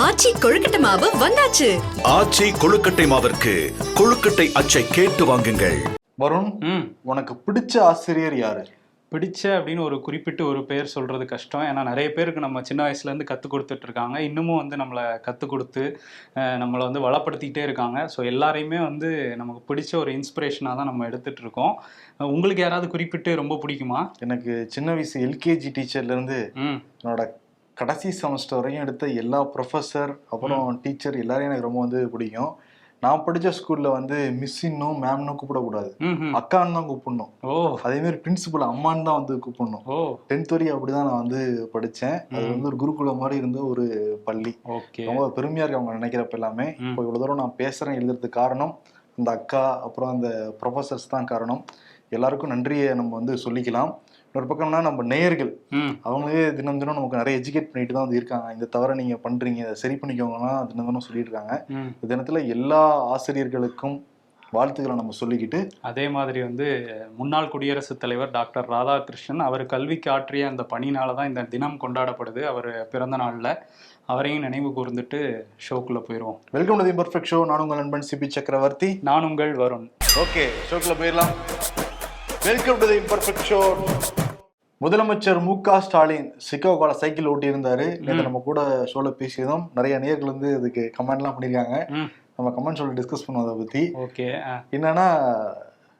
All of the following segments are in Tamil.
ஆச்சி கொழுக்கட்டை மாவு வந்தாச்சு. ஆச்சி கொழுக்கட்டை மாவிற்கு கொழுக்கட்டை அச்சை கேட்டு வாங்குங்கள். வருண் ம். உனக்கு பிடிச்ச ஆசிரியர் யாரு? பிடிச்ச அப்படின்னு ஒரு குறிப்பிட்டு ஒரு பேர் சொல்றது கஷ்டம். ஏன்னா நிறைய பேருக்கு நம்ம சின்ன வயசுல இருந்து கற்றுக் கொடுத்துட்டு இருக்காங்க. இன்னமும் வந்து நம்மளை கற்றுக் கொடுத்து நம்மளை வந்து வளப்படுத்திக்கிட்டே இருக்காங்க. ஸோ எல்லாரையுமே வந்து நமக்கு பிடிச்ச ஒரு இன்ஸ்பிரேஷனாக தான் நம்ம எடுத்துட்டு இருக்கோம். உங்களுக்கு யாராவது குறிப்பிட்டு ரொம்ப பிடிக்குமா? எனக்கு சின்ன வயசு எல்கேஜி டீச்சர்ல இருந்து ம். என்னோட கடைசி செமஸ்டர் வரையும் எடுத்த எல்லா ப்ரொஃபஸர் அப்புறம் டீச்சர் எல்லாரையும் எனக்கு ரொம்ப வந்து பிடிக்கும். நான் படிச்ச ஸ்கூல்ல வந்து மிஸ்ஸின்னும் மேம்னும் கூப்பிடக்கூடாது. அக்கான்னு தான் கூப்பிடணும். ஓ. அதே மாதிரி பிரின்சிபல் அம்மான்னு தான் வந்து கூப்பிடணும். டென்த் வரையும் அப்படிதான் நான் வந்து படிச்சேன். அது வந்து ஒரு குருகுலம் மாதிரி இருந்த ஒரு பள்ளி. ஓகே. ரொம்ப பெருமையா இருக்கு அவங்க நினைக்கிறப்ப எல்லாமே. இப்போ இவ்வளவு தூரம் நான் பேசுறேன் எழுதுறதுக்கு காரணம் அந்த அக்கா அப்புறம் அந்த ப்ரொஃபசர்ஸ் தான் காரணம். எல்லாருக்கும் நன்றியை நம்ம வந்து சொல்லிக்கலாம். இன்னொரு பக்கம்னா நம்ம நேயர்கள். அவங்களே தினம் தினம் நமக்கு நிறைய எஜுகேட் பண்ணிட்டு தான் வந்து இருக்காங்க. இந்த தவிர நீங்க பண்றீங்க இதை சரி பண்ணிக்கோங்கன்னா தினம் தினம் சொல்லிட்டு இருக்காங்க இந்த தினத்துல எல்லா ஆசிரியர்களுக்கும் வாழ்த்துக்களை நம்ம சொல்லிக்கிட்டு அதே மாதிரி வந்து முன்னாள் குடியரசுத் தலைவர் டாக்டர் ராதாகிருஷ்ணன் அவர் கல்விக்கு ஆற்றிய அந்த பணினால தான் இந்த தினம் கொண்டாடப்படுது. அவர் பிறந்த நாளில் அவரையும் நினைவு கூர்ந்துட்டு ஷோக்குள்ளே போயிடுவோம் welcome to the perfect show நான் உங்கள் நண்பன் சிபி சக்கரவர்த்தி. நான் உங்கள் வருண். ஓகே ஷோக்குள்ள போயிடலாம். Welcome to the perfect show முதலமைச்சர் மு க ஸ்டாலின் சிக்காகோல சைக்கிள் ஓட்டி இருந்தாரு நேற்று நம்ம கூட ஷோல பேசியதும் நிறைய நேயர்கள் வந்து இதுக்கு கமெண்ட்லாம் பண்ணியிருக்காங்க. நம்ம கமெண்ட் ஷோல டிஸ்கஸ் பண்ணுவோம் அதை பத்தி. ஓகே என்னன்னா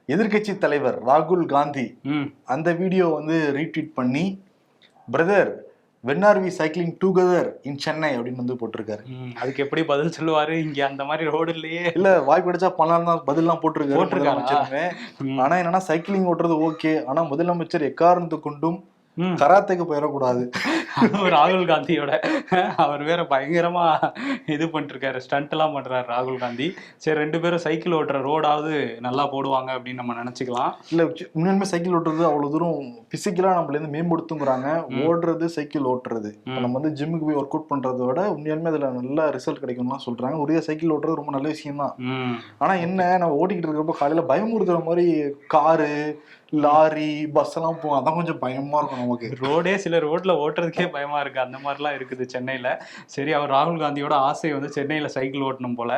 எதிர்க்கட்சி தலைவர் ராகுல் காந்தி அந்த வீடியோ வந்து ரீட்வீட் பண்ணி brother when are we cycling together in Chennai அப்படின்னு வந்து போட்டிருக்காரு. அதுக்கு எப்படி பதில் சொல்லுவாரு? இங்க அந்த மாதிரி ரோடு இல்லையே. இல்ல வாய்ப்பு கிடைச்சா பண்ணலாம் தான் பதிலாம் போட்டிருக்காரு. ஆனா என்னன்னா சைக்கிளிங் ஓட்டுறது ஓகே ஆனா முதலமைச்சர் எக்காரணத்து கொண்டும். கராத்தேக்கு போயிடக்கூடாது. ராகுல் காந்தியோட அவர் வேற பயங்கரமா இது பண்ணிட்டு இருக்காரு ஸ்டண்ட் எல்லாம் பண்றாரு ராகுல் காந்தி. சரி ரெண்டு பேரும் சைக்கிள் ஓட்டுற ரோடாவது நல்லா போடுவாங்க அப்படின்னு நம்ம நினைச்சுக்கலாம். இல்ல உண்மையாலுமே சைக்கிள் ஓட்டுறது அவ்வளவு தூரம் பிசிக்கலா நம்மள இருந்து மேம்படுத்துங்கிறாங்க. ஓடுறது சைக்கிள் ஓட்டுறது. நம்ம வந்து ஜிம்முக்கு போய் ஒர்க் அவுட் பண்றதை விட உண்மையாலுமே அதுல நல்ல ரிசல்ட் கிடைக்கும்லாம் சொல்றாங்க. ஒரே சைக்கிள் ஓட்டுறது ரொம்ப நல்ல விஷயம் தான் ஆனா என்ன நம்ம ஓட்டிக்கிட்டு இருக்கிறப்ப காலையில பயமுறுத்துற மாதிரி காரு லாரி பஸ் எல்லாம் போகும் அதான் கொஞ்சம் பயமா இருக்கும் நமக்கு. ரோடே சில ரோட்ல ஓட்டுறதுக்கே பயமா இருக்கு. அந்த மாதிரிலாம் இருக்குது சென்னையில. சரி அவர் ராகுல் காந்தியோட ஆசை வந்து சென்னையில சைக்கிள் ஓட்டணும் போல.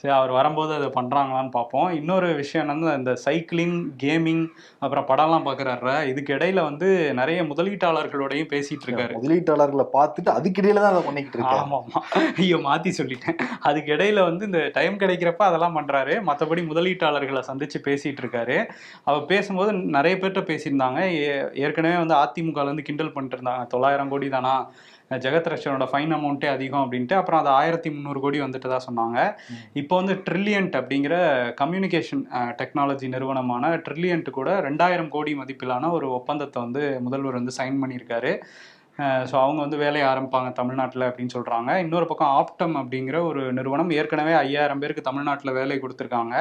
சரி அவர் வரும்போது அதை பண்றாங்களான்னு பார்ப்போம். இன்னொரு விஷயம் என்னன்னா இந்த சைக்கிளிங் கேமிங் அப்புறம் படம்லாம் பாக்குறாரு இதுக்கு இடையில வந்து நிறைய முதலீட்டாளர்களோடையும் பேசிட்டு இருக்காரு. முதலீட்டாளர்களை பார்த்துட்டு அதுக்கிடையில தான் அதை பண்ணிக்கிட்டு இருக்காரு ஆமா ஆமா ஐயோ மாத்தி சொல்லிட்டேன். அதுக்கு இடையில வந்து இந்த டைம் கிடைக்கிறப்ப அதெல்லாம் பண்றாரு. மற்றபடி முதலீட்டாளர்களை சந்திச்சு பேசிட்டு இருக்காரு. அவர் பேசும்போது நிறைய பேர்கிட்ட பேசியிருந்தாங்க. ஏற்கனவே வந்து அதிமுகல இருந்து கிண்டல் பண்ணிட்டு இருந்தாங்க தொள்ளாயிரம் கோடி தானா? ஜெகத் ரட்சனோட ஃபைன் அமௌண்ட்டே அதிகம் அப்படின்ட்டு அப்புறம் அது ஆயிரத்தி முந்நூறு கோடி வந்துட்டு தான் சொன்னாங்க இப்போ வந்து ட்ரில்லியன்ட் அப்படிங்கிற கம்யூனிகேஷன் டெக்னாலஜி நிறுவனமான ட்ரில்லியன்ட் கூட ரெண்டாயிரம் கோடி மதிப்பிலான ஒரு ஒப்பந்தத்தை வந்து முதல்வர் வந்து சைன் பண்ணியிருக்காரு. ஸோ அவங்க வந்து வேலையை ஆரம்பிப்பாங்க தமிழ்நாட்டில் அப்படின்னு சொல்கிறாங்க இன்னொரு பக்கம் ஆப்டம் அப்படிங்கிற ஒரு நிறுவனம் ஏற்கனவே ஐயாயிரம் பேருக்கு தமிழ்நாட்டில் வேலை கொடுத்துருக்காங்க.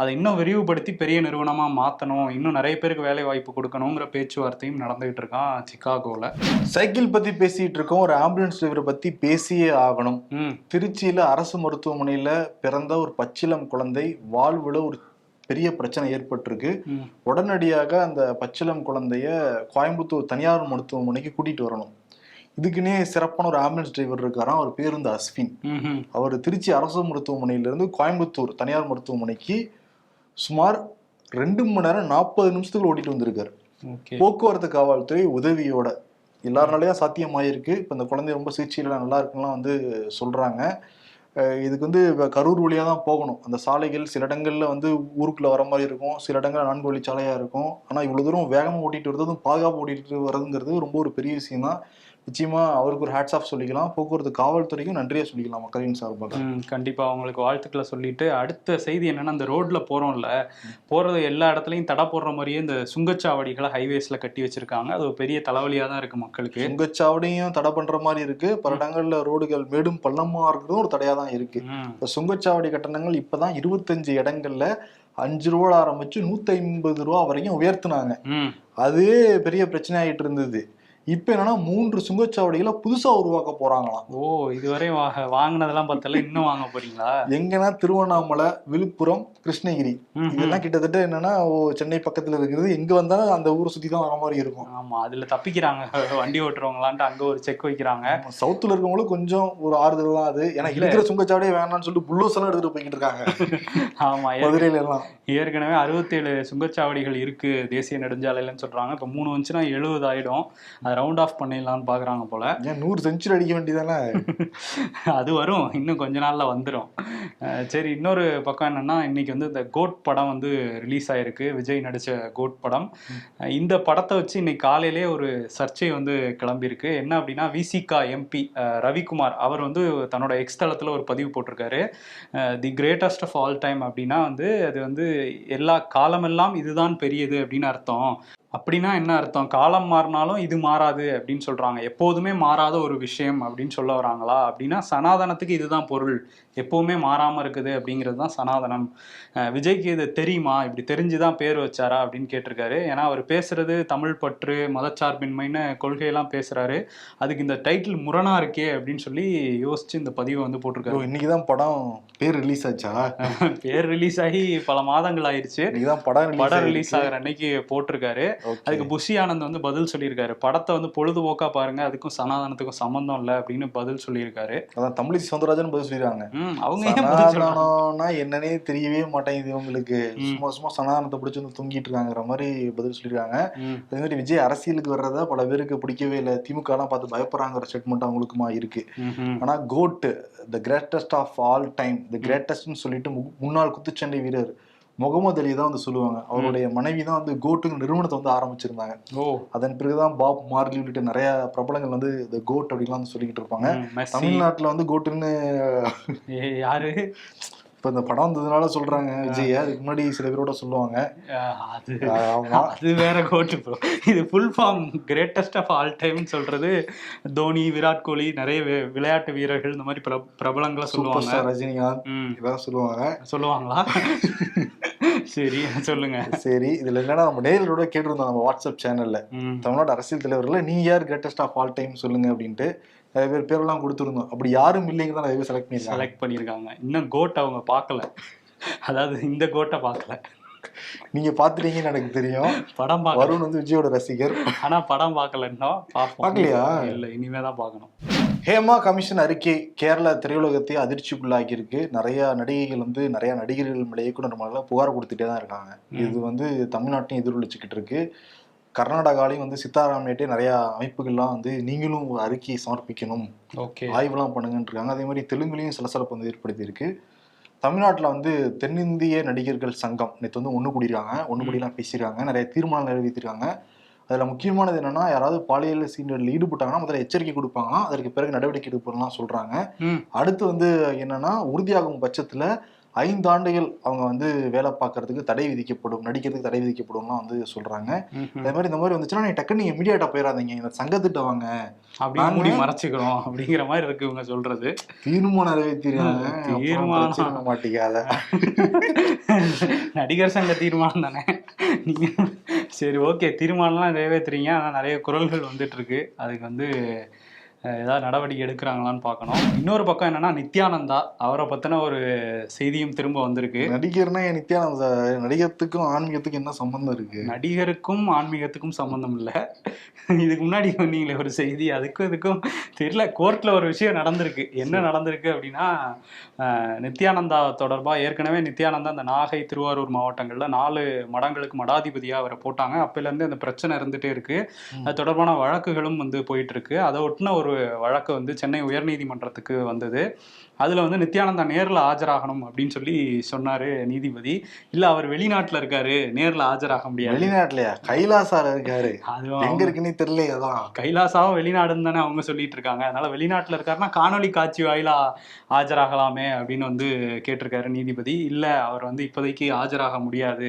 அதை இன்னும் விரிவுபடுத்தி பெரிய நிறுவனமாக மாற்றணும் இன்னும் நிறைய பேருக்கு வேலை வாய்ப்பு கொடுக்கணுங்கிற பேச்சுவார்த்தையும் நடந்துகிட்டு இருக்கான் சிக்காகோவில் சைக்கிள் பத்தி பேசிட்டு இருக்கோம். ஒரு ஆம்புலன்ஸ் டிரைவரை பத்தி பேசியே ஆகணும். திருச்சியில அரசு மருத்துவமனையில பிறந்த ஒரு பச்சிளம் குழந்தை வாழ்வுல ஒரு பெரிய பிரச்சனை ஏற்பட்டிருக்கு. உடனடியாக அந்த பச்சிளம் குழந்தைய கோயம்புத்தூர் தனியார் மருத்துவமனைக்கு கூட்டிட்டு வரணும். இதுக்குன்னே சிறப்பான ஒரு ஆம்புலன்ஸ் டிரைவர் இருக்காராம். அவர் பேர் வந்து அஸ்வின். அவர் திருச்சி அரசு மருத்துவமனையிலிருந்து கோயம்புத்தூர் தனியார் மருத்துவமனைக்கு சுமார் ரெண்டு மணி நேரம் நாற்பது நிமிஷத்துக்கு ஓட்டிட்டு வந்திருக்காரு. போக்குவரத்து காவல்துறை உதவியோட எல்லாருனாலையும் சாத்தியமாயிருக்கு. இப்போ இந்த குழந்தை ரொம்ப சிகிச்சையில நல்லா இருக்குன்னுலாம் வந்து சொல்றாங்க. அஹ் இதுக்கு வந்து கரூர் வழியாக தான் போகணும். அந்த சாலைகள் சில இடங்களில் வந்து ஊருக்குள்ளே வர மாதிரி இருக்கும். சில இடங்களில் நான்கு வழி சாலையாக இருக்கும். ஆனால் இவ்வளோ தூரம் வேகமாக ஓட்டிகிட்டு வர்றதும் பாதுகாப்பு ஓட்டிகிட்டு வர்றதுங்கிறது ரொம்ப ஒரு பெரிய விஷயம் தான் நிச்சயமா அவருக்கு ஒரு ஹேட்ஸ் ஆஃப் சொல்லிக்கலாம். போக்குவரத்து காவல்துறைக்கும் நன்றியா சொல்லிக்கலாம் மக்களின் சார்பாக. ம் கண்டிப்பா அவங்களுக்கு வாழ்த்துக்களை சொல்லிட்டு அடுத்த செய்தி என்னன்னா அந்த ரோட்ல போறோம்ல போறது எல்லா இடத்துலயும் தடை போடுற மாதிரியே இந்த சுங்கச்சாவடிகளை ஹைவேஸ்ல கட்டி வச்சிருக்காங்க. அது ஒரு பெரிய தலைவலியா தான் இருக்கு மக்களுக்கு. சுங்கச்சாவடியும் தடை பண்ற மாதிரி இருக்கு. பல இடங்கள்ல ரோடுகள் மேடும் பள்ளமா இருக்கிறதும் ஒரு தடையா தான் இருக்கு. இப்ப சுங்கச்சாவடி கட்டணங்கள் இப்பதான் இருபத்தஞ்சு இடங்கள்ல அஞ்சு ரூபால ஆரம்பிச்சு நூத்தி ஐம்பது ரூபா வரைக்கும் உயர்த்துனாங்க. ம். அதே பெரிய பிரச்சனை ஆயிட்டு இருந்தது. இப்ப என்னன்னா மூன்று சுங்கச்சாவடிகளை புதுசா உருவாக்க போறாங்களாம் ஓ இதுவரை வா- வாங்குனதெல்லாம் பார்த்தல இன்னும் வாங்க போறீங்களா? எங்கன்னா திருவண்ணாமலை விழுப்புரம் கிருஷ்ணகிரி. இதெல்லாம் கிட்டத்தட்ட என்னன்னா ஓ சென்னை பக்கத்துல இருக்கிறது எங்க வந்தாலும் அந்த ஊரை சுத்தி தான் வர மாதிரி இருக்கும். ஆமா அதுல தப்பிக்கிறாங்க. வண்டி ஓட்டுறவங்களான்ட்டு அங்க ஒரு செக் வைக்கிறாங்க. சவுத்துல இருக்கவங்களும் கொஞ்சம் ஒரு ஆறுதல் தான் அது. ஏன்னா இருக்கிற சுங்கச்சாவடியே வேணாம்னு சொல்லிட்டு புல்லோஸ் எல்லாம் எடுத்துட்டு போய்கிட்டு இருக்காங்க. ஆமா மதுரையில எல்லாம். ஏற்கனவே அறுபத்தேழு சுங்கச்சாவடிகள் இருக்கு தேசிய நெடுஞ்சாலையிலன்னு சொல்றாங்க. இப்ப மூணு வந்துச்சுன்னா எழுபது ஆயிடும். ரவுண்ட் ஆஃப் பண்ணிடலாம்னு பாக்குறாங்க போல. ஏன் நூறு செஞ்சுரி அடிக்க வேண்டியதானே? அது வரும். இன்னும் கொஞ்ச நாள்ல வந்துடும் சரி இன்னொரு பக்கம் என்னன்னா இன்னைக்கு வந்து இந்த கோட் படம் வந்து ரிலீஸ் ஆயிருக்கு. விஜய் நடிச்ச கோட் படம். இந்த படத்தை வச்சு இன்னைக்கு காலையிலே ஒரு சர்ச்சை வந்து கிளம்பியிருக்கு. என்ன அப்படின்னா விசிகா எம்பி ரவிக்குமார் அவர் வந்து தன்னோட எக்ஸ் தளத்துல ஒரு பதிவு போட்டிருக்காரு. The greatest of all time அப்படின்னா வந்து அது வந்து எல்லா காலமெல்லாம் இதுதான் பெரியது அப்படின்னு அர்த்தம். அப்படின்னா என்ன அர்த்தம்? காலம் மாறினாலும் இது மாறாது அப்படின்னு சொல்றாங்க. எப்போதுமே மாறாத ஒரு விஷயம் அப்படின்னு சொல்ல வராங்களா? அப்படின்னா சனாதனத்துக்கு இதுதான் பொருள். எப்பவுமே மாறாம இருக்குது அப்படிங்கிறது தான் சனாதனம். விஜய்க்கு இது தெரியுமா? இப்படி தெரிஞ்சுதான் பேர் வச்சாரா அப்படின்னு கேட்டிருக்காரு. ஏன்னா அவர் பேசுறது தமிழ் பற்று மதச்சார்பின்மைன்னு கொள்கையெல்லாம் பேசுறாரு. அதுக்கு இந்த டைட்டில் முரணா இருக்கே அப்படின்னு சொல்லி யோசிச்சு இந்த பதிவை வந்து போட்டிருக்காரு. இன்னைக்குதான் படம் பேர் ரிலீஸ் ஆச்சா? பேர் ரிலீஸ் ஆகி பல மாதங்கள் ஆயிடுச்சு இன்னைக்குதான் படம் படம் ரிலீஸ் ஆகிற அன்னைக்கு போட்டிருக்காரு. அதுக்கு புஷி ஆனந்த் வந்து பதில் சொல்லியிருக்காரு. படத்தை வந்து பொழுதுபோக்கா பாருங்க அதுக்கும் சனாதனத்துக்கும் சம்பந்தம் இல்லை அப்படின்னு பதில் சொல்லியிருக்காரு. அதான் தமிழிசை சவுந்தரராஜன் பதில் ம். அவங்க என்னன்னே தெரியவே மாட்டேங்குது இவங்களுக்கு. சும்மா சும்மா சனாதனத்தை பிடிச்சி வந்து தூங்கிட்டு இருக்காங்கிற மாதிரி பதில் சொல்லியிருக்காங்க அதே மாதிரி விஜய் அரசியலுக்கு வர்றதா பல பேருக்கு பிடிக்கவே இல்லை. திமுக எல்லாம் பார்த்து பயப்படுறாங்கிற ஸ்டேட்மெண்ட் அவங்களுக்குமா இருக்கு. ஆனா goat the greatest of all time the கிரேட்டஸ்ட்னு சொல்லிட்டு முன்னாள் குத்துச்சண்டை வீரர் முகமது அலி தான் வந்து சொல்லுவாங்க. அவருடைய மனைவி தான் வந்து கோட்டுங்கிற நிறுவனத்தை வந்து ஆரம்பிச்சிருந்தாங்க. ஓ. அதன் பிறகுதான் பாப் மார்லி உள்ளிட்ட நிறைய பிரபலங்கள் வந்து இந்த கோட் அப்படின்லாம் வந்து சொல்லிக்கிட்டு இருப்பாங்க. தமிழ்நாட்டுல வந்து கோட்டுன்னு யாரு? இப்ப இந்த படம் வந்ததுனால சொல்றாங்க விஜய் அதுக்கு முன்னாடி சில பேரோட சொல்லுவாங்க. அது அது வேற கோட்டு ப்ரோ இது full form greatest of all time சொல்றது தோனி விராட் கோலி நிறைய விளையாட்டு வீரர்கள் இந்த மாதிரி பிர- பிரபலங்களை சொல்லுவாங்க. ரஜினிகாந்த் இதெல்லாம் சொல்லுவாங்க. சொல்லுவாங்களா? சரி சொல்லுங்க. சரி இதுல என்னன்னா நம்ம நேர்களோட கேட்டிருந்தோம் நம்ம வாட்ஸ்அப் சேனல்ல தமிழ்நாடு அரசியல் தலைவர்ல நீ யார் கிரேட்டஸ்ட் ஆஃப் ஆல் டைம் சொல்லுங்க அப்படின்ட்டு. நிறைய பேர் பேரெல்லாம் கொடுத்துருந்தோம். அப்படி யாரும் இல்லைங்க தான் நிறைய பேர் செலக்ட் பண்ணிருக்காங்க செலக்ட் பண்ணியிருக்காங்க. இன்னும் கோட் அவங்க பார்க்கல. அதாவது இந்த கோட்டை பார்க்கல. நீங்க பாத்துட்டீங்கன்னு எனக்கு தெரியும். படம் பார்க்கல. வருண் வந்து விஜயோட ரசிகர். ஆனா படம் பார்க்கல இன்னும். பார்க்கலையா? இல்ல இனிமே தான் பார்க்கணும். ஹேமா கமிஷன் அறிக்கை கேரளா திரையுலகத்தை அதிர்ச்சிக்குள்ளாக்கி இருக்கு நிறைய நடிகைகள் வந்து நிறைய நடிகர்கள் மேல இயக்குனர் மேல புகார் கொடுத்துட்டே தான் இருக்காங்க இது வந்து தமிழ்நாட்டையும் எதிரொலிச்சுக்கிட்டு இருக்கு. கர்நாடகாலையும் வந்து சித்தாராமேட்டே நிறைய அமைப்புகள்லாம் வந்து நீங்களும் ஒரு அறிக்கையை சமர்ப்பிக்கணும். ஓகே. ஆய்வுலாம் பண்ணுங்கன்னு இருக்காங்க. அதே மாதிரி தெலுங்குலையும் சலசலப்பு வந்து ஏற்படுத்தி இருக்கு தமிழ்நாட்டில் வந்து தென்னிந்திய நடிகர்கள் சங்கம் நேற்று வந்து ஒன்று கூடியிருக்காங்க. ஒன்று கூடியெல்லாம் பேசியிருக்காங்க. நிறைய தீர்மானம் நிறைவேற்றிருக்காங்க அதில் முக்கியமானது என்னன்னா யாராவது பாலியல் சீண்டலில் ஈடுபட்டாங்கன்னா முதல்ல எச்சரிக்கை கொடுப்பாங்களாம். அதற்கு பிறகு நடவடிக்கை எடுப்பலாம் சொல்றாங்க. அடுத்து வந்து என்னன்னா உறுதியாகும் பட்சத்தில் ஐந்து ஆண்டுகள் அவங்க வந்து வேலை பார்க்கறதுக்கு தடை விதிக்கப்படும் நடிக்கிறதுக்கு தடை விதிக்கப்படும்லாம் வந்து சொல்றாங்க. அதே மாதிரி இந்த மாதிரி வந்துச்சுன்னா நீ டக்குன்னு இமீடியட்டா போயிடாதீங்க இந்த சங்கத்திட்ட வாங்க. அப்படியே மூடி மறைச்சுக்கிறோம் அப்படிங்கிற மாதிரி இருக்கு இவங்க சொல்றது. தீர்மானம் நிறைவேற்றிருக்காங்க தீர்மானம். மாட்டிக்காத நடிகர் சங்க தீர்மானம் தானே. நீங்க சரி ஓகே தீர்மானம்லாம் நிறைவேத்துறீங்க. ஆனா நிறைய குரல்கள் வந்துட்டு இருக்கு அதுக்கு வந்து ஏதாவது நடவடிக்கை எடுக்கிறாங்களான்னு பார்க்கணும். இன்னொரு பக்கம் என்னன்னா நித்யானந்தா அவரை பத்தின ஒரு செய்தியும் திரும்ப வந்திருக்கு. நடிகர்னா என் நித்யானந்த? நடிகத்துக்கும் ஆன்மீகத்துக்கும் என்ன சம்பந்தம் இருக்கு? நடிகருக்கும் ஆன்மீகத்துக்கும் சம்பந்தம் இல்லை. இதுக்கு முன்னாடி சொன்னீங்களே ஒரு செய்தி அதுக்கும் இதுக்கும் தெரியல. கோர்ட்ல ஒரு விஷயம் நடந்திருக்கு. என்ன நடந்திருக்கு அப்படின்னா நித்யானந்தா தொடர்பா ஏற்கனவே நித்யானந்தா அந்த நாகை திருவாரூர் மாவட்டங்கள்ல நாலு மடங்களுக்கு மடாதிபதியா அவரை போட்டாங்க. அப்பையில இருந்து அந்த பிரச்சனை இருந்துட்டே இருக்கு. அது தொடர்பான வழக்குகளும் வந்து போயிட்டு இருக்கு. அதை ஒட்டின ஒரு வழக்கு வந்து சென்னை உயர்நீதிமன்றத்துக்கு வந்தது. அதுல வந்து நித்யானந்தா நேர்ல ஆஜராகணும் அப்படின்னு சொல்லி சொன்னாரு நீதிபதி. இல்ல அவர் வெளிநாட்டுல இருக்காரு நேர்ல ஆஜராக முடியாது. வெளிநாட்டுலயா? கைலாசால இருக்காரு. அதுவும் எங்க இருக்குன்னே தெரியல அதான். கைலாசாவும் வெளிநாடுன்னு தானே அவங்க சொல்லிட்டு இருக்காங்க. அதனால வெளிநாட்டுல இருக்காருன்னா காணொளி காட்சி வாயிலா ஆஜராகலாமே அப்படின்னு வந்து கேட்டிருக்காரு நீதிபதி. இல்ல அவர் வந்து இப்போதைக்கு ஆஜராக முடியாது.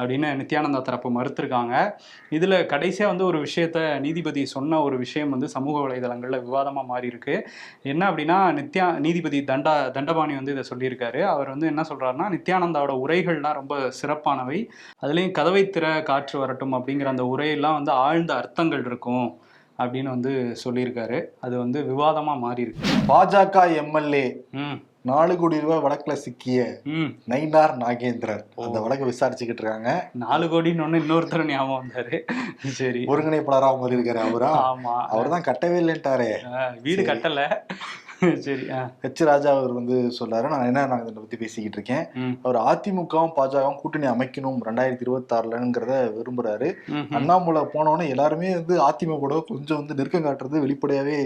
அப்படின்னு நித்யானந்தா தரப்பு மறுத்திருக்காங்க. இதுல கடைசியா வந்து ஒரு விஷயத்த நீதிபதி சொன்ன ஒரு விஷயம் வந்து சமூக வலைதளங்கள்ல விவாதமா மாறி இருக்கு என்ன அப்படின்னா நித்யா நீதிபதி தண்டா தண்டபாணி வந்து இதை சொல்லியிருக்காரு. அவர் வந்து என்ன சொல்றாருன்னா நித்யானந்தாவோட உரைகள்லாம் ரொம்ப சிறப்பானவை. அதுலேயும் கதவை திற காற்று வரட்டும் அப்படிங்கிற அந்த உரையெல்லாம் வந்து ஆழ்ந்த அர்த்தங்கள் இருக்கும் அப்படின்னு வந்து சொல்லியிருக்காரு. அது வந்து விவாதமா மாறி இருக்கு பாஜக எம்எல்ஏ ம். நாலு கோடி ரூபாய் வழக்குல சிக்கிய ம். நயினார் நாகேந்திரன். அந்த வழக்கை விசாரிச்சுக்கிட்டு இருக்காங்க. நாலு கோடின்னு ஒன்று இன்னொருத்தர் ஞாபகம் வந்தாரு. சரி. ஒருங்கிணைப்பாளரா மாதிரி இருக்காரு அவரா? ஆமா. அவர் தான் கட்டவே இல்லைன்ட்டாரே. வீடு கட்டல. சரி ஹெச் ராஜா அவர் வந்து சொல்றாரு நான் என்ன நான் இதை பத்தி பேசிக்கிட்டு இருக்கேன். அவர் அதிமுகவும் பாஜகவும் கூட்டணி அமைக்கணும் ரெண்டாயிரத்தி இருபத்தி ஆறுலங்கிறத விரும்புறாரு. அண்ணாமலை போனோடனே எல்லாருமே வந்து அதிமுக கொஞ்சம் வந்து நெருக்கம் காட்டுறது வெளிப்படையாவே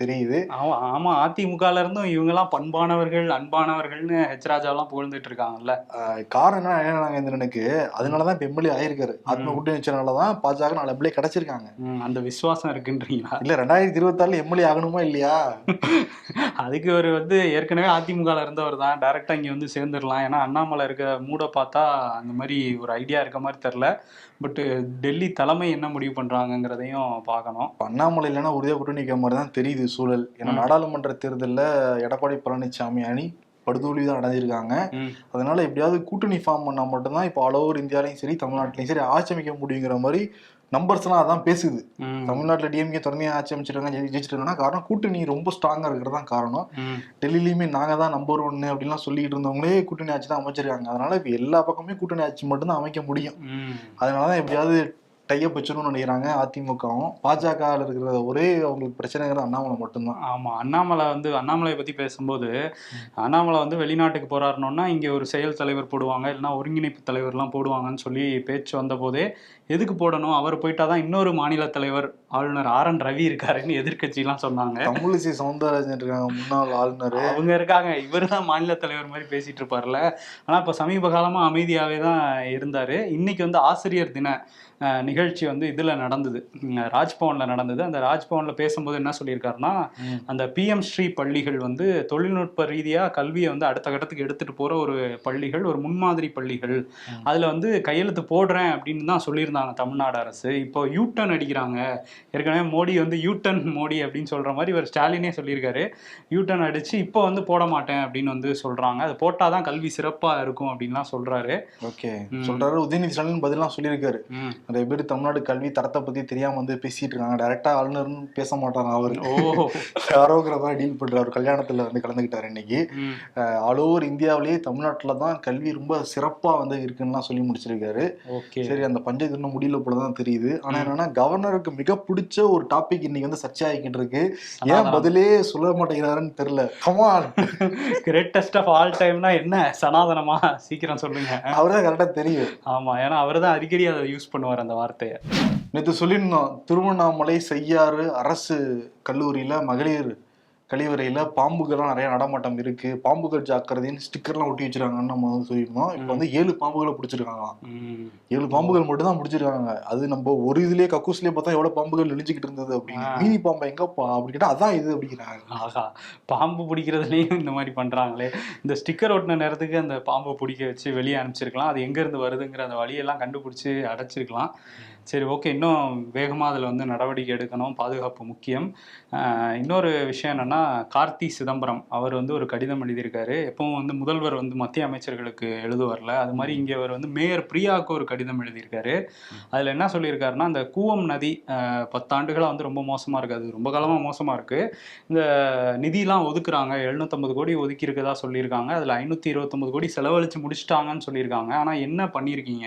தெரியுது. ஆமா ஆமா அதிமுகல இருந்தும் இவங்கெல்லாம் பண்பானவர்கள் அன்பானவர்கள்னு ஹெச் ராஜாலாம் புகழ்ந்துட்டு இருக்காங்கல்ல. காரணம் என்ன நாகேந்திரனுக்கு அதனாலதான் இப்ப எம்எல்ஏ ஆயிருக்காரு. அதிமுக கூட்டணி வச்சனாலதான் பாஜக நாலு எம்எல்ஏ கிடைச்சிருக்காங்க. அந்த விசுவாசம் இருக்குன்றீங்களா? இல்ல ரெண்டாயிரத்தி இருபத்தி ஆறுல எம்எல்ஏ ஆகணுமா இல்லையா? அதுக்கு அவர் வந்து ஏற்கனவே அதிமுகல இருந்தவர் தான். டைரக்டா இங்க வந்து சேர்ந்துடலாம் ஏன்னா அண்ணாமலை இருக்க மூட பார்த்தா அந்த மாதிரி ஒரு ஐடியா இருக்க மாதிரி தெரில பட் டெல்லி தலைமை என்ன முடிவு பண்றாங்கங்கிறதையும் பார்க்கணும். அண்ணாமலை இல்லைன்னா உறுதியா கூட்டணி நிக்கிற மாதிரி தான் தெரியுது சூழல். ஏன்னா. நாடாளுமன்ற தேர்தல்ல எடப்பாடி பழனிசாமி அணி படுதோல்வி தான் அடைஞ்சிருக்காங்க. அதனால எப்படியாவது கூட்டணி ஃபார்ம் பண்ணா மட்டும்தான் இப்போ ஆல் ஓவர் இந்தியாலையும் சரி தமிழ்நாட்டிலையும் சரி ஆட்சி அமைக்க முடியுங்கிற மாதிரி நம்பர்ஸ் எல்லாம் அதான் பேசுது. தமிழ்நாட்டுல டிஎம்கே தொடர்ந்து ஆட்சி அமைச்சிருக்காங்க ஜெயி- ஜெயிச்சிருக்காங்கன்னா காரணம் கூட்டணி ரொம்ப ஸ்ட்ராங்கா இருக்கிறது தான் காரணம். ம். டெல்லியிலுமே நாங்க தான் நம்பர் ஒன்னு அப்படின்லாம் சொல்லிட்டு இருந்தவங்களே கூட்டணி ஆட்சி தான் அமைச்சிருக்காங்க. அதனால இப்ப எல்லா பக்கமே கூட்டணி ஆட்சி மட்டும்தான் அமைக்க முடியும். ம். அதனாலதான் எப்படியாவது வச்சிடணும்னு நினைக்கிறாங்க அதிமுகவும். பாஜக இருக்கிற ஒரே அவங்களுக்கு பிரச்சனைங்கிறது அண்ணாமலை மட்டும்தான். ஆமா அண்ணாமலை வந்து அண்ணாமலையை பத்தி பேசும்போது அண்ணாமலை வந்து வெளிநாட்டுக்கு போறாருனோன்னா இங்க ஒரு செயல் தலைவர் போடுவாங்க இல்லைன்னா ஒருங்கிணைப்பு தலைவர்லாம் போடுவாங்கன்னு சொல்லி பேச்சு வந்த போதே எதுக்கு போடணும்? அவர் போயிட்டாதான் இன்னொரு மாநில தலைவர் ஆளுநர் ஆர் என் ரவி இருக்காருன்னு எதிர்க்கட்சிலாம் சொன்னாங்க. தமிழிசை சவுந்தரராஜன் இருக்காங்க முன்னாள் ஆளுநர். அவங்க இருக்காங்க இவர் தான் மாநில தலைவர் மாதிரி பேசிட்டு இருப்பார்ல ஆனா இப்ப சமீப காலமா அமைதியாவே தான் இருந்தாரு. இன்னைக்கு வந்து ஆசிரியர் தின அஹ், நிகழ்ச்சி வந்து இதுல நடந்தது. ராஜ்பவன்ல நடந்தது. அந்த ராஜ்பவன்ல பேசும்போது என்ன சொல்லியிருக்காருன்னா. அந்த பிஎம் ஸ்ரீ பள்ளிகள் வந்து தொழில்நுட்ப ரீதியா கல்வியை வந்து அடுத்த கட்டத்துக்கு எடுத்துட்டு போற ஒரு பள்ளிகள் ஒரு முன்மாதிரி பள்ளிகள். அதுல வந்து கையெழுத்து போடுறேன் அப்படின்னு தான் சொல்லியிருந்தாங்க தமிழ்நாடு அரசு. இப்போ யூ டர்ன் அடிக்கிறாங்க. ஏற்கனவே மோடி வந்து யூ டர்ன் மோடி அப்படின்னு சொல்ற மாதிரி இவர் ஸ்டாலினே சொல்லியிருக்காரு. யூ டர்ன் அடிச்சு இப்போ வந்து போட மாட்டேன் அப்படின்னு வந்து சொல்றாங்க. அது போட்டாதான் கல்வி சிறப்பா இருக்கும் அப்படின்லாம் சொல்றாரு. ஓகே. ம். சொல்றாரு. உதயநிதி ஸ்டாலின் பதிலாம் சொல்லியிருக்காரு. நிறைய பேர் தமிழ்நாடு கல்வி தரத்தை பத்தி தெரியாம வந்து பேசிட்டு இருக்காங்க. டைரக்டா ஆளுநர்னு பேச மாட்டாங்க அவரு? ஓ. யாரோங்கிற மாதிரி டீல் பண்றாரு. கல்யாணத்துல வந்து கலந்துக்கிட்டாரு இன்னைக்கு. ஆல் ஓவர் இந்தியாவிலேயே தமிழ்நாட்டுல தான் கல்வி ரொம்ப சிறப்பா வந்து இருக்குன்னுலாம் சொல்லி முடிச்சிருக்காரு. சரி அந்த பஞ்சாயத்து இன்னும் முடியல போலதான் தெரியுது. ஆனா என்னன்னா கவர்னருக்கு மிக பிடிச்ச ஒரு டாபிக் இன்னைக்கு வந்து சர்ச்சையாகிக்கிட்டு இருக்கு. ஏன். பதிலே சொல்ல மாட்டேங்கிறாருன்னு தெரியல. கமான் கிரேட்டஸ்ட் ஆஃப் ஆல் டைம்னா என்ன? சனாதனமா? சீக்கிரம் சொல்லுங்க. அவர்தான் கரெக்டா தெரியும். ஆமா ஏன்னா அவர் தான் அடிக்கடி அதை யூஸ் பண்ணுவார் அந்த வார்த்தையை. நேற்று சொல்லியிருந்தோம் திருவண்ணாமலை செய்யாறு அரசு கல்லூரியில் மகளிர் கழிவறையில பாம்புகள்லாம் நிறைய நடமாட்டம் இருக்கு. பாம்புகள் ஜாக்கிரதைன்னு ஸ்டிக்கர்லாம் ஒட்டி வச்சிருக்காங்கன்னு நம்ம வந்து சொல்லியிருந்தோம். இப்போ வந்து ஏழு பாம்புகளை பிடிச்சிருக்காங்களாம். ஏழு பாம்புகள் மட்டும் தான் பிடிச்சிருக்காங்க அது நம்ம ஒரு இதுலயே கக்கூஸ்லயே பார்த்தா எவ்வளவு பாம்புகள் நெளிஞ்சுக்கிட்டு இருந்தது அப்படின்னு. மீனி பாம்பு எங்கப்பா அப்படின்னு கேட்டா அதான் இது அப்படிங்கிறாங்க. ஆகா பாம்பு பிடிக்கிறதுலயும் இந்த மாதிரி பண்றாங்களே. இந்த ஸ்டிக்கர் ஒட்டின நேரத்துக்கு அந்த பாம்பை பிடிக்க வச்சு வெளியே அனுப்பிச்சிருக்கலாம். அது எங்க இருந்து வருதுங்கிற அந்த வழியெல்லாம் கண்டுபிடிச்சு அடைச்சிருக்கலாம். சரி ஓகே இன்னும் வேகமாக அதில் வந்து நடவடிக்கை எடுக்கணும். பாதுகாப்பு முக்கியம். இன்னொரு விஷயம் என்னன்னா கார்த்தி சிதம்பரம் அவர் வந்து ஒரு கடிதம் எழுதியிருக்காரு. எப்பவும் வந்து முதல்வர் வந்து மத்திய அமைச்சர்களுக்கு எழுதுவார்ல அது மாதிரி இங்கே அவர் வந்து மேயர் பிரியாவுக்கு ஒரு கடிதம் எழுதியிருக்காரு. அதில் என்ன சொல்லியிருக்காருன்னா அந்த கூவம் நதி பத்தாண்டுகளாக வந்து ரொம்ப மோசமாக இருக்குது அது ரொம்ப காலமாக மோசமாக இருக்குது இந்த நிதிலாம் ஒதுக்குறாங்க. எழுநூத்தம்பது கோடி ஒதுக்கி இருக்கதா சொல்லியிருக்காங்க. அதில் ஐநூற்றி இருபத்தொம்பது கோடி செலவழிச்சு முடிச்சிட்டாங்கன்னு சொல்லியிருக்காங்க. ஆனால் என்ன பண்ணியிருக்கீங்க?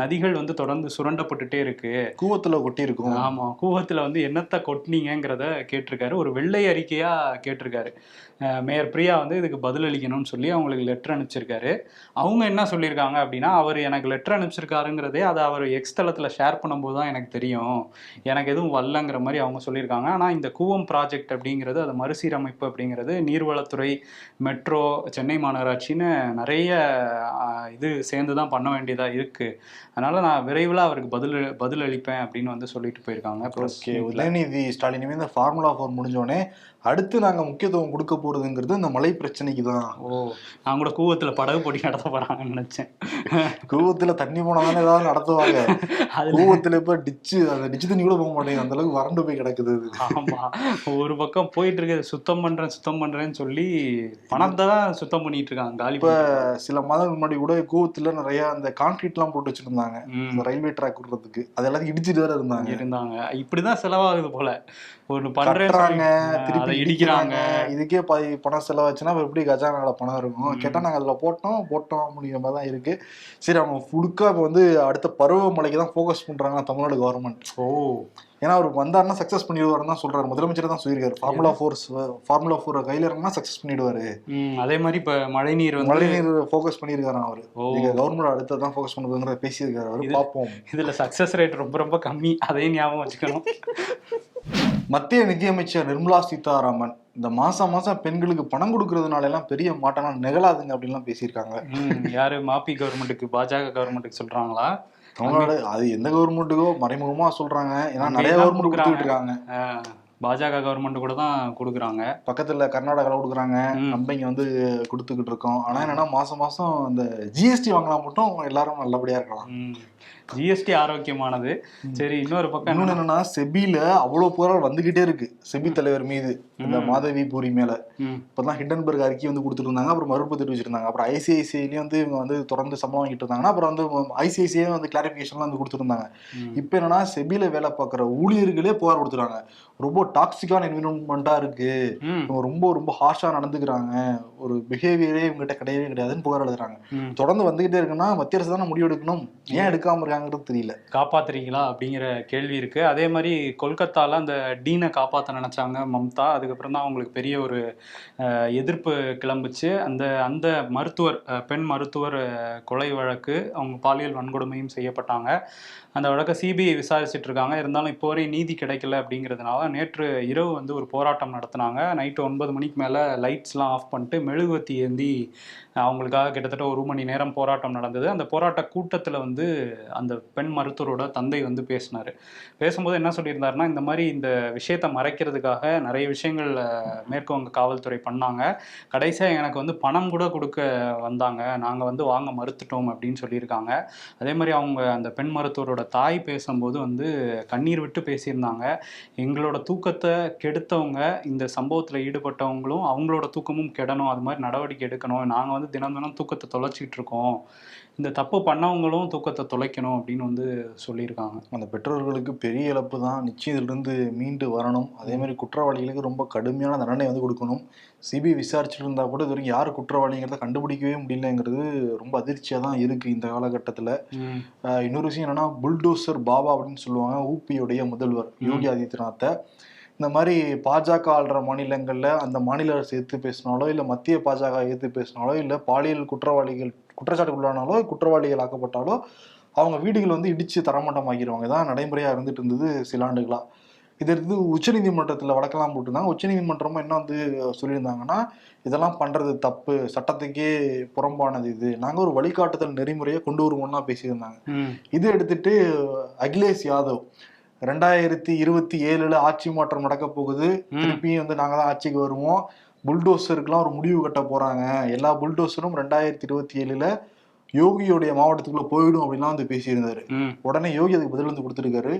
நதிகள் வந்து தொடர்ந்து சுரண்டப்பட்டுட்டே இருக்கு. கூவத்துல கொட்டி இருக்கும் ஆமா கூவத்துல வந்து என்னத்தை கொட்டினீங்கிறத கேட்டிருக்காரு. ஒரு வெள்ளை அறிக்கையா கேட்டிருக்காரு. மேயர் பிரியா வந்து இதுக்கு பதில் அளிக்கணும்னு சொல்லி அவங்களுக்கு லெட்டர் அனுப்பிச்சிருக்காரு. அவங்க என்ன சொல்லியிருக்காங்க அப்படின்னா அவர் எனக்கு லெட்டர் அனுப்பிச்சிருக்காருங்கிறதே அதை அவர் எக்ஸ் தளத்துல ஷேர் பண்ணும்போது தான் எனக்கு தெரியும். எனக்கு எதுவும் வரலங்கிற மாதிரி அவங்க சொல்லியிருக்காங்க. ஆனா இந்த கூவம் ப்ராஜெக்ட் அப்படிங்கிறது அது மறுசீரமைப்பு அப்படிங்கிறது நீர்வளத்துறை மெட்ரோ சென்னை மாநகராட்சின்னு நிறைய இது சேர்ந்து தான் பண்ண வேண்டியதா இருக்கு. அதனால நான் விரைவில் அவருக்கு பதில் பதில் அளிப்பேன் அப்படின்னு வந்து சொல்லிட்டு போயிருக்காங்க. ஓகே. உதயநிதி ஸ்டாலினுமே இந்த ஃபார்முலா ஃபோர் முடிஞ்சோடனே அடுத்து நாங்க முக்கியத்துவம் கொடுக்க போறதுங்கிறது இந்த மலை பிரச்சனைக்கு தான். ஓ நான் கூட கூவத்துல படகு போட்டி நடத்த போறாங்கன்னு நினைச்சேன். கூவத்துல தண்ணி போனாதானே ஏதாவது நடத்துவாங்க. கூவத்துல இப்ப டிச்சு அந்த டிச்சு தண்ணி கூட போக மாட்டேங்குது. அந்த அளவுக்கு வறண்டு போய் கிடக்குது அது. ஆமா. ஒரு பக்கம் போயிட்டு இருக்கு சுத்தம் பண்றேன் சுத்தம் பண்றேன்னு சொல்லி பணத்தை தான் சுத்தம் பண்ணிட்டு இருக்காங்க காலி இப்ப சில மாதங்கள் முன்னாடி கூட கூவத்துல நிறைய அந்த கான்கிரீட் எல்லாம் போட்டு வச்சிருந்தாங்க. இந்த ரயில்வே ட்ராக் விடுறதுக்கு. அது எல்லாத்தையும் இடிச்சிட்டு வேற இருந்தாங்க. இருந்தாங்க. இப்படிதான் செலவாகுது போல. ஒண்ணு சொல்லி, திருப்பி இடிக்கிறாங்க. இதுக்கே பாதி பணம் செலவாச்சுன்னா எப்படி கஜானால பணம் இருக்கும்? ம். கேட்டா நாங்க அதுல போட்டோம் போட்டோம் அப்படிங்கிற மாதிரி தான் இருக்கு. சரி அவங்க ஃபுல்கா இப்ப வந்து அடுத்த பருவமழைக்கு தான் ஃபோக்கஸ் பண்றாங்க தமிழ்நாடு கவர்மெண்ட் ஓ. ஏன்னா அவர் வந்தாருன்னா சக்சஸ் பண்ணிடுவாருன்னு தான் சொல்றாரு. முதலமைச்சர் தான் சொல்லியிருக்காரு. ஃபார்முலா ஃபோர்ஸ் ஃபார்முலா ஃபோர் கையில இறங்கினா சக்சஸ் பண்ணிடுவாரு. அதே மாதிரி இப்ப மழை நீர் வந்து மழைநீர் ஃபோக்கஸ் பண்ணியிருக்காரு அவரு. நீங்க கவர்மெண்ட் அடுத்து தான் ஃபோக்கஸ் பண்ணுறதுங்கிறத பேசியிருக்காரு அவரு. பார்ப்போம். இதுல சக்சஸ் ரேட் ரொம்ப ரொம்ப கம்மி. அதையும் ஞாபகம் வச்சுக்கணும். மத்திய நிதியமைச்சர் நிர்மலா சீதாராமன் இந்த மாசம் மாசம் பெண்களுக்கு பணம் கொடுக்கறதுனால எல்லாம் பெரிய மாட்டம்லாம் நிகழாதுங்க அப்படின்லாம் பேசியிருக்காங்க. யாரு? மாப்பி கவர்மெண்ட்டுக்கு பாஜக கவர்மெண்ட்டுக்கு சொல்றாங்களா? தமிழ்நாடு அது எந்த கவர்மெண்ட்டுக்கோ மறைமுகமா சொல்றாங்க. ஏன்னா நிறைய கவர்மெண்ட் கொடுத்துட்டு இருக்காங்க. பாஜக கவர்மெண்ட் கூட தான் கொடுக்குறாங்க. பக்கத்துல கர்நாடகால கொடுக்குறாங்க. நம்ம இங்க வந்து கொடுத்துக்கிட்டு இருக்கோம். ஆனா என்னன்னா மாசம் மாசம் இந்த ஜிஎஸ்டி வாங்கினா மட்டும் எல்லாரும் நல்லபடியா இருக்கலாம். ஜிஎஸ்டி ஆரோக்கியமானது. சரி இன்னொரு பக்கம் இன்னொன்னு என்னன்னா செபில அவ்வளவு புகார் வந்துகிட்டே இருக்கு. செபி தலைவர் மீது இந்த. மாதவி பூரி மேல. இப்பதான் ஹிண்டன்பர்க் அறிக்கை வந்து கொடுத்துட்டு இருந்தாங்க. அப்புறம் மறுப்பு தெரிவிச்சிருந்தாங்க அப்புறம் ஐசிஐசிஐலயும் வந்து இவங்க வந்து தொடர்ந்து சம்பளம் வாங்கிட்டு இருந்தாங்கன்னா அப்புறம் வந்து ஐசிஐசிஐ வந்து கிளாரிபிகேஷன்லாம் வந்து கொடுத்துருந்தாங்க. இப்போ என்னன்னா செபில வேலை பார்க்குற ஊழியர்களே புகார் கொடுத்துறாங்க ரொம்ப டாக்ஸிக்கான என்விரான்மெண்ட்டா இருக்கு. இவங்க ரொம்ப ரொம்ப ஹார்ஷா நடந்துக்கிறாங்க. ஒரு பிஹேவியரே இவங்ககிட்ட கிடையவே கிடையாதுன்னு புகார் எழுதுறாங்க. தொடர்ந்து வந்துகிட்டே இருக்குன்னா மத்திய அரசு தானே முடிவு எடுக்கணும் ஏன் எடுக்காம இருக்காங்கிறது தெரியல. காப்பாத்துறீங்களா அப்படிங்கிற கேள்வி இருக்கு. அதே மாதிரி கொல்கத்தால அந்த டீனை காப்பாத்த நினைச்சாங்க மம்தா. அதுக்கப்புறம் தான் அவங்களுக்கு பெரிய ஒரு எதிர்ப்பு கிளம்புச்சு. அந்த அந்த மருத்துவர் பெண் மருத்துவர் கொலை வழக்கு அவங்க பாலியல் வன்கொடுமையும் செய்யப்பட்டாங்க. அந்த வழக்கை சிபிஐ விசாரிச்சுட்டு இருக்காங்க. இருந்தாலும் இப்போ வரை நீதி கிடைக்கல அப்படிங்கிறதுனால நேற்று இரவு வந்து ஒரு போராட்டம் நடத்தினாங்க. நைட்டு ஒன்பது மணிக்கு மேலே லைட்ஸ்லாம் ஆஃப் பண்ணிட்டு மெழுகுவத்தி ஏந்தி அவங்களுக்காக கிட்டத்தட்ட ஒரு மணி நேரம் போராட்டம் நடந்தது. அந்த போராட்ட கூட்டத்தில் வந்து அந்த பெண் மருத்துவரோட தந்தை வந்து பேசினார். பேசும்போது என்ன சொல்லியிருந்தாருன்னா இந்த மாதிரி இந்த விஷயத்தை மறைக்கிறதுக்காக நிறைய விஷயங்கள் மேற்குவங்க காவல்துறை பண்ணாங்க. கடைசியாக எனக்கு வந்து பணம் கூட கொடுக்க வந்தாங்க. நாங்கள் வந்து வாங்க மறுத்துட்டோம் அப்படின்னு சொல்லியிருக்காங்க. அதே மாதிரி அவங்க அந்த பெண் மருத்துவரோட தாய் பேசும்போது வந்து கண்ணீர் விட்டு பேசியிருந்தாங்க. எங்களோட தூக்கத்தை கெடுத்தவங்க இந்த சம்பவத்தில் ஈடுபட்டவங்களும் அவங்களோட தூக்கமும் கெடணும். அது மாதிரி நடவடிக்கை எடுக்கணும். நாங்கள் வந்து தினம் தினம் தூக்கத்தை தொலைச்சிட்டு இருக்கோம். இந்த தப்பு பண்ணவங்களும் தூக்கத்தை தொலைக்கணும் அப்படின்னு வந்து சொல்லியிருக்காங்க. அந்த பெற்றோர்களுக்கு பெரிய இழப்பு தான். நிச்சயம் இதிலிருந்து மீண்டு வரணும். அதே மாதிரி குற்றவாளிகளுக்கு ரொம்ப கடுமையான தண்டனை வந்து கொடுக்கணும். சிபிஐ விசாரிச்சுட்டு இருந்தா கூட இது வரைக்கும் யார் குற்றவாளிங்கிறத கண்டுபிடிக்கவே முடியலங்கிறது ரொம்ப அதிர்ச்சியா தான் இருக்கு இந்த காலகட்டத்துல. இன்னொரு விஷயம் என்னன்னா புல்டோசர் பாபா அப்படின்னு சொல்லுவாங்க ஊபியுடைய முதல்வர் யோகி ஆதித்யநாத்தை. இந்த மாதிரி பாஜக ஆள்ற மாநிலங்கள்ல அந்த மாநில அரசு எதிர்த்து பேசினாலோ இல்ல மத்திய பாஜக எதிர்த்து பேசினாலோ இல்ல பாலியல் குற்றவாளிகள் குற்றச்சாட்டுக்குள்ளானாலோ குற்றவாளிகள் ஆக்கப்பட்டாலோ அவங்க வீடுகள் வந்து இடிச்சு தரமட்டமாக்கிடுவாங்க தான் நடைமுறையா இருந்துட்டு இருந்தது சில ஆண்டுகளா. இது எடுத்து உச்சநீதிமன்றத்தில் வழக்கெல்லாம் போட்டிருந்தாங்க உச்சநீதிமன்றமும் என்ன வந்து சொல்லியிருந்தாங்கன்னா இதெல்லாம் பண்றது தப்பு சட்டத்துக்கே புறம்பானது இது. நாங்க ஒரு வழிகாட்டுதல் நெறிமுறையை கொண்டு வருவோம்னா பேசியிருந்தாங்க. இது எடுத்துட்டு அகிலேஷ் யாதவ் ரெண்டாயிரத்தி இருபத்தி ஏழுல ஆட்சி மாற்றம் நடக்க போகுது. திருப்பியும் வந்து நாங்க தான் ஆட்சிக்கு வருவோம். புல்டோசருக்குலாம் ஒரு முடிவு கட்ட போறாங்க. எல்லா புல்டோசரும் ரெண்டாயிரத்தி இருபத்தி ஏழுல யோகியோடைய மாவட்டத்துக்குள்ள போயிடும் அப்படின்லாம் வந்து பேசியிருந்தாரு. உடனே யோகி அதுக்கு பதில் வந்து கொடுத்துருக்காரு.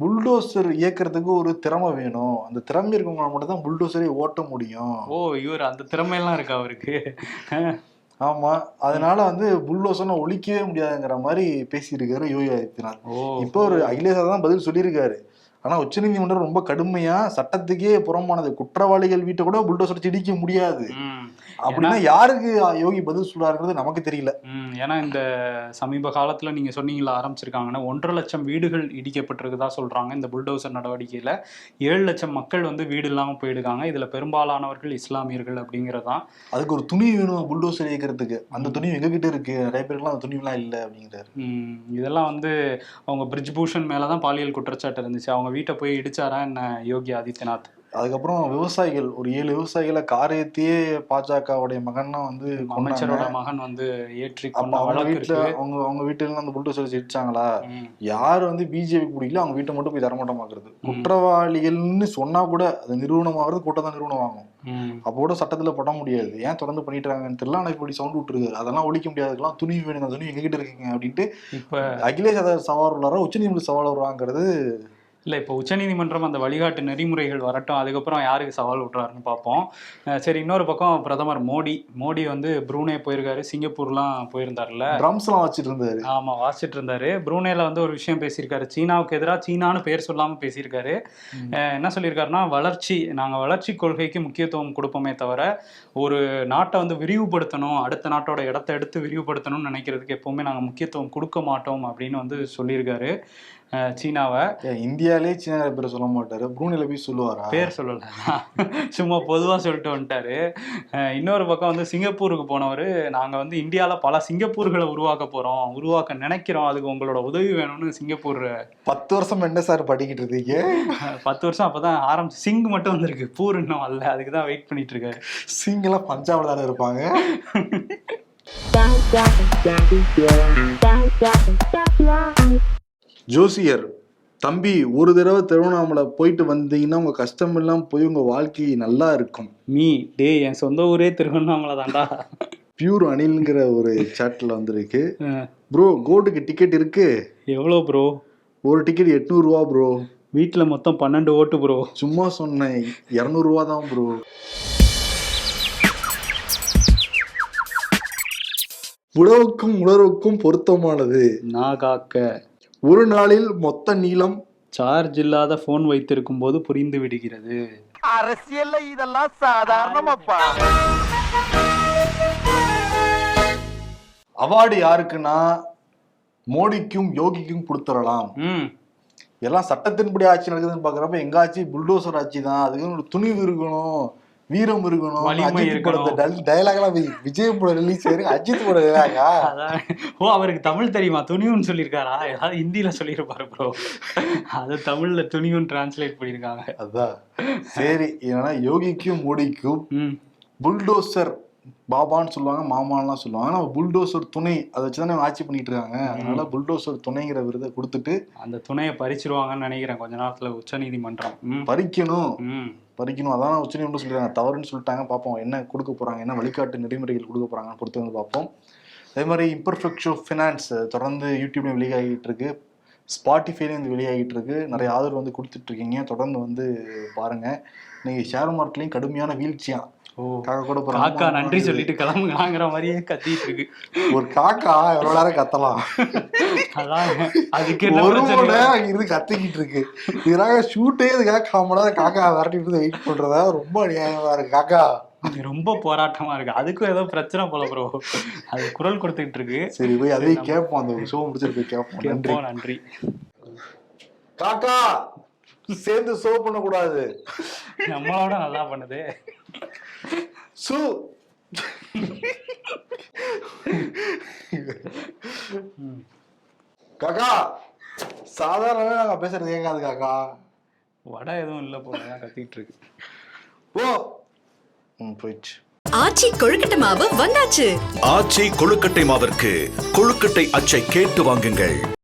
புல்டோசர் இயக்குறதுக்கு ஒரு திறமை வேணும். அந்த திறமை இருக்கவங்க மட்டும் தான் புல்டோசரை ஓட்ட முடியும். ஓ இவர் அந்த திறமையெல்லாம் இருக்கா அவருக்கு? ஆமா. அதனால வந்து புல்டோசரை ஒழிக்கவே முடியாதுங்கிற மாதிரி பேசியிருக்காரு யோகி ஆதித்யநாத். இப்போ ஒரு அகிலேஷா தான் பதில் சொல்லியிருக்காரு. ஆனா உச்சநீதிமன்றம் ரொம்ப கடுமையா சட்டத்துக்கே புறம்பானது. குற்றவாளிகள் வீட்டை கூட புல்டோசர் இடிக்க முடியாது. அப்படின்னா யாருக்கு யோகி பதில் சொல்றாருங்கிறது நமக்கு தெரியல. ஏன்னா இந்த சமீப காலத்துல நீங்க சொன்னீங்களா ஆரம்பிச்சிருக்காங்கன்னா ஒன்றரை லட்சம் வீடுகள் இடிக்கப்பட்டிருக்குதா சொல்றாங்க இந்த புல்டோசர் நடவடிக்கையில. ஏழு லட்சம் மக்கள் வந்து வீடு இல்லாம போயிடுக்காங்க இதுல பெரும்பாலானவர்கள் இஸ்லாமியர்கள் அப்படிங்கறதான். அதுக்கு ஒரு துணி வேணும் புல்டோசர் இயக்கிறதுக்கு. அந்த துணி எங்ககிட்ட இருக்கு? நிறைய பேருக்குலாம் அந்த துணிலாம் இல்லை அப்படிங்கிறாரு. இதெல்லாம் வந்து அவங்க பிரிஜ் பூஷன் மேலதான் பாலியல் குற்றச்சாட்டு இருந்துச்சு. அவங்க வீட்டை போய் இடிச்சாரா என்ன யோகி ஆதித்யநாத்? அதுக்கப்புறம் விவசாயிகள் ஒரு ஏழு விவசாயிகளை காரியத்தையே பாஜகவுடைய மகன்னா வந்து. அமைச்சரோட மகன் வந்து ஏற்றி அவங்க வீட்டுல அவங்க அவங்க வீட்டுல அந்த புல்டோசர் இடிச்சாங்களா? ம். யார் வந்து பிஜேபி பிடிக்கல அவங்க வீட்டை மட்டும் போய் தரமாட்டமாக்குறது. குற்றவாளிகள்னு சொன்னா கூட அது நிறுவனமாகிறது கூட்டம் தான் நிறுவனம் வாங்கும் ம். அப்போ கூட சட்டத்துல போட முடியாது. ஏன் தொடர்ந்து பண்ணிட்டு இருக்காங்கன்னு தெரியல ஆனா இப்படி சவுண்ட் விட்டுருக்காரு. அதெல்லாம் ஒழிக்க முடியாதுக்கெல்லாம் துணி வேணும் அந்த துணி எங்ககிட்ட இருக்குங்க அப்படின்ட்டு இப்ப அகிலேஷ் சவால் உள்ளாரா உச்சநீதிமன்ற சவால் வருவாங்கிறது இல்ல இப்போ உச்சநீதிமன்றம் அந்த வழிகாட்டு நெறிமுறைகள் வரட்டும் அதுக்கப்புறம் யாருக்கு சவால் விட்றாருன்னு பார்ப்போம். சரி இன்னொரு பக்கம் பிரதமர் மோடி மோடி வந்து ப்ரூனே போயிருக்காரு சிங்கப்பூர்லாம் போயிருந்தாருல்ல. ட்ரம்ஸ் எல்லாம் வச்சிட்டு இருந்தாரு ஆமா வாசிச்சுட்டு இருந்தாரு ப்ரூனேல வந்து ஒரு விஷயம் பேசியிருக்காரு. சீனாவுக்கு எதிராக சீனான்னு பேர் சொல்லாம பேசியிருக்காரு. என்ன சொல்லியிருக்காருன்னா வளர்ச்சி நாங்க வளர்ச்சி கொள்கைக்கு முக்கியத்துவம் கொடுப்போமே தவிர ஒரு நாட்டை வந்து விரிவுபடுத்தணும் அடுத்த நாட்டோட இடத்த எடுத்து விரிவுபடுத்தணும்னு நினைக்கிறதுக்கு எப்பவுமே நாங்க முக்கியத்துவம் கொடுக்க மாட்டோம் அப்படின்னு வந்து சொல்லியிருக்காரு. சீனாவை. இந்தியாலே சீனா பேர் சொல்ல மாட்டாரு. ப்ரூனில போய் சொல்லுவாரா? பேர் சொல்லல. சும்மா பொதுவா சொல்லிட்டு வந்துட்டாரு. இன்னொரு பக்கம் வந்து சிங்கப்பூருக்கு போனவர் நாங்க வந்து இந்தியால பல சிங்கப்பூர்களை உருவாக்க போறோம். உருவாக்க நினைக்கிறோம். அதுக்கு உங்களோட உதவி வேணும்னு சிங்கப்பூர் பத்து வருஷம் என்ன சார் படிக்கிட்டு இருக்கீங்க பத்து வருஷம் அப்பதான் ஆரம்பிச்சு சிங் மட்டும் வந்திருக்கு. பூர் இன்னும் வரல அதுக்கு தான் வெயிட் பண்ணிட்டு இருக்காரு. சிங்கெல்லாம் பஞ்சாப்ல தானே இருப்பாங்க? ஜோசியர் தம்பி ஒரு தடவை திருவண்ணாமலை போயிட்டு வந்தீங்கன்னா உங்க கஷ்டம் எல்லாம் போய் உங்க வாழ்க்கை நல்லா இருக்கும். மீ டேய் என் சொந்த ஊரே திருவண்ணாமலை தான்டா. பியூர் அனில்ங்கிற ஒரு சாட்ல வந்திருக்கு. ப்ரோ கோட்டுக்கு டிக்கெட் இருக்கு. எவ்வளோ ப்ரோ ஒரு டிக்கெட் எட்நூறுவா ப்ரோ வீட்டில் மொத்தம் பன்னெண்டு ஓட்டு ப்ரோ சும்மா சொன்னேன் இரநூறுவா தான் ப்ரோ உழவுக்கும் உணர்வுக்கும் பொருத்தமானது. நான் காக்க. ஒரு நாளில் மொத்த நீளம் சார்ஜ் இல்லாத ஃபோன் வைத்திருக்கும் போது புரிந்து விடுகிறது. அரசியல்ல இதெல்லாம் சாதாரணமாப்பா. அவார்டு யாருக்குன்னா மோடிக்கும் யோகிக்கும் கொடுத்துடலாம். ம். எல்லாம் சட்டத்தின்படி ஆட்சி நடக்குதுன்னு பாக்குறப்ப எங்க ஆட்சி புல்டோசர் ஆட்சி தான். அதுக்கு ஒரு துணிவு இருக்கணும். வீரம் இருக்கணும் வலிமை இருக்கணும். வி- விஜய் படம் ரிலீஸ் ஆயிருக்கு அஜித் டைலாகா அதான். ஓ அவருக்கு தமிழ் தெரியுமா? துணிவுன்னு சொல்லியிருக்காரா? ஏதாவது ஹிந்தியில சொல்லியிருப்பாரு ப்ரோ அது தமிழ்ல துணிவுன்னு டிரான்ஸ்லேட் பண்ணியிருக்காங்க. அதான். சரி ஏன்னா யோகிக்கும் மோடிக்கும் புல்டோசர் பாபான்னு சொல்லுவாங்க மாமான்லாம் சொல்லுவாங்க. நம்ம புல்டோசர் துணை அதை வச்சுதானே இவங்க ஆட்சி பண்ணிட்டு இருக்காங்க அதனால புல்டோசர் துணைங்கிற விருதை கொடுத்துட்டு அந்த துணையை பறிச்சிருவாங்கன்னு நினைக்கிறேன். கொஞ்ச நேரத்துல உச்ச நீதிமன்றம் ம். பறிக்கணும். பறிக்கணும். அதான் உச்சநீதிமன்றம் சொல்லிருக்காங்க தவறுன்னு சொல்லிட்டாங்க. பார்ப்போம் என்ன கொடுக்க போறாங்க என்ன வழிகாட்டு நெறிமுறைகள் கொடுக்க போறாங்கன்னு பொறுத்து வந்து பார்ப்போம். அதே மாதிரி இம்பர்ஃபெக்ட் ஷோ ஃபினான்ஸ் தொடர்ந்து யூடியூப்ல வெளியாகிட்டு இருக்கு. ஸ்பாட்டிஃபைலையும் வந்து வெளியாகிட்டு இருக்கு. நிறைய ஆதரவு வந்து கொடுத்துட்டு இருக்கீங்க. தொடர்ந்து வந்து பாருங்க. இன்னைக்கு ஷேர் மார்க்கெட்லயும் கடுமையான வீழ்ச்சியா ஓ காக்கா கூட காக்கா நன்றி சொல்லிட்டு கிளம்புங்களாங்கிற மாதிரியே கத்திட்டு இருக்கு. ஒரு காக்கா எவ்வளவு நேரம் கத்தலாம்? அதான் அதுக்கு ஒரு மணி நேரம் இருந்து கத்திக்கிட்டு இருக்கு. இதுக்காக ஷூட்டே இதுக்காக காம நேரம் காக்கா விரட்டிட்டு வெயிட் பண்றதா ரொம்ப அநியாயமா இருக்கு காக்கா. ரொம்ப போராட்டமா இருக்கு. அதுக்கும் ஏதோ பிரச்சனை போல ப்ரோ அது குரல் கொடுத்துட்டு இருக்கு. சரி போய் அதையும் கேட்போம் அந்த ஷோ முடிச்சிட்டு போய் கேட்போம் நன்றி. நன்றி. காக்கா! சேர்ந்து ஷோ பண்ண கூடாது நம்மளோட நல்லா பண்ணுது. சு. காக்கா சாதாரணவே நாங்க பேசுறது கேட்காது காக்கா. வடை எதுவும் இல்ல போல கத்திட்டு இருக்கு. ஓ ம் போயிடுச்சு. ஆச்சி கொழுக்கட்டை மாவு வந்தாச்சு. ஆச்சி கொழுக்கட்டை மாவிற்கு கொழுக்கட்டை அச்சை கேட்டு வாங்குங்கள்.